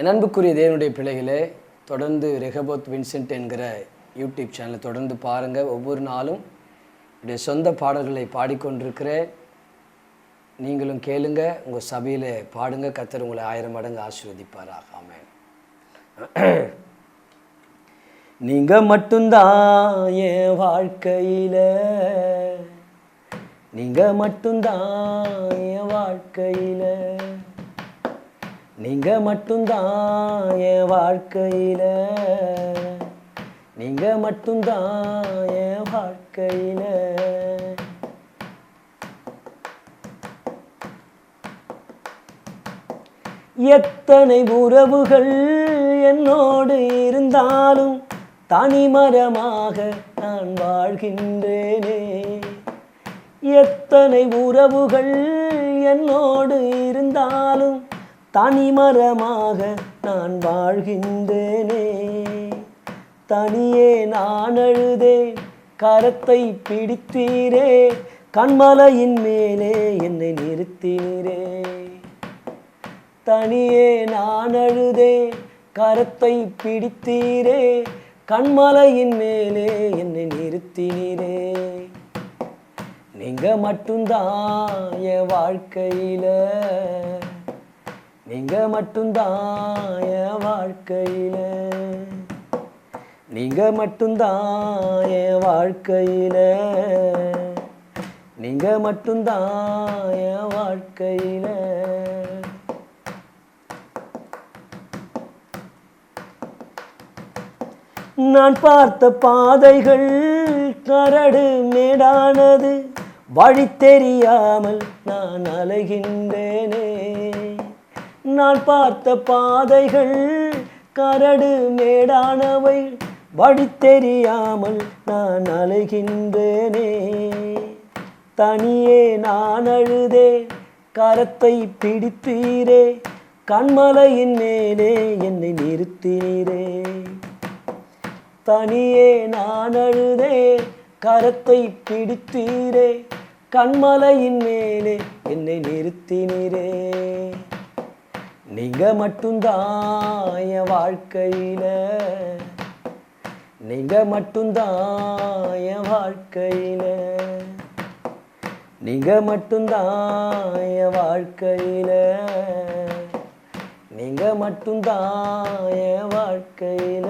என் அன்புக்குரிய தேவனுடைய பிள்ளைகளே தொடர்ந்து ரெகபோத் வின்சென்ட் என்கிற யூடியூப் சேனலை தொடர்ந்து பாருங்கள் ஒவ்வொரு நாளும் என்னுடைய சொந்த பாடல்களை பாடிக்கொண்டிருக்கிறேன். நீங்களும் கேளுங்க உங்கள் சபையில் பாடுங்க. கத்தர் உங்களை ஆயிரம் மடங்கு ஆசீர்வதிப்பாராக. ஆமென். நீங்கள் மட்டும்தான் என் வாழ்க்கையில நீங்க மட்டும்தான் என் வாழ்க்கையில. நீங்க மட்டும்தான் என் வாழ்க்கையில. நீங்க மட்டும்தான் என் வாழ்க்கையில. எத்தனை உறவுகள் என்னோடு இருந்தாலும் தனிமரமாக நான் வாழ்கின்றேனே. எத்தனை உறவுகள் என்னோடு இருந்த தனிமரமாக நான் வாழ்கின்றேனே. தனியே நான் அழுதேன் கரத்தை பிடித்தீரே. கண்மலையின் மேலே என்னை நிறுத்தினீரே தனியே நான் அழுதேன் கரத்தை பிடித்தீரே. கண்மலையின் மேலே என்னை நிறுத்தினீரே நீங்க மட்டும்தான் என் வாழ்க்கையில நீங்க மட்டும்தான் என் வாழ்க்கையில. நீங்க மட்டும்தான் என் வாழ்க்கையில. நீங்க மட்டும்தான் என் வாழ்க்கையில. நான் பார்த்த பாதைகள் கரடு மேடானது. வழி தெரியாமல் நான் அலைகின்றேனே. நான் பார்த்த பாதைகள் கரடு மேடானவை. வழி தெரியாமல் நான் அழுகின்றேனே தனியே நான் அழுதே கரத்தை பிடித்தீரே கண்மலையின் மேலே என்னை நிறுத்தினீரே. தனியே நான் அழுதே கரத்தை பிடித்தீரே. கண்மலையின் மேலே என்னை நிறுத்தினீரே. நீங்க மட்டும்தான் என் வாழ்க்கையில. நீங்க மட்டும்தான் என் வாழ்க்கையில. நீங்க மட்டும்தான் என் வாழ்க்கையில. நீங்க மட்டும்தான் என் வாழ்க்கையில.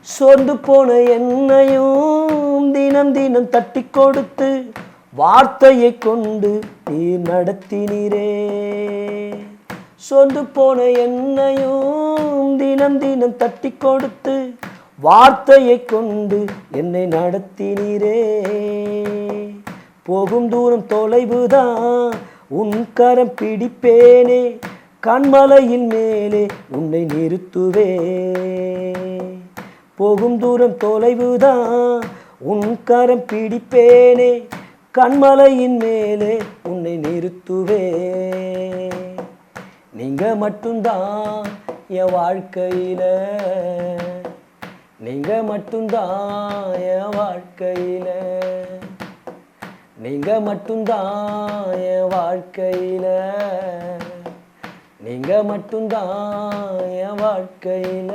சோர்ந்து போன என்னையும் தினம் தினம் தட்டி கொடுத்து வார்த்தையை கொண்டு நீர் நடத்தினீரே. சொந்து போன என்னையும் தினம் தினம் தட்டி கொடுத்து வார்த்தையை கொண்டு என்னை நடத்தினீரே. போகும் தூரம் தொலைவுதான் உன் கரம் பிடிப்பேனே. கண்மலையின் மேலே உன்னை நிறுத்துவே. போகும் தூரம் தொலைவுதான் உன் கரம் பிடிப்பேனே. கண்மலையின் மேலே உன்னை நிறுத்துவே. நீங்க மட்டும்தான் என் வாழ்க்கையில. நீங்க மட்டும்தான் என் வாழ்க்கையில. நீங்க மட்டும்தான் என் வாழ்க்கையில. நீங்க மட்டும்தான் என் வாழ்க்கையில.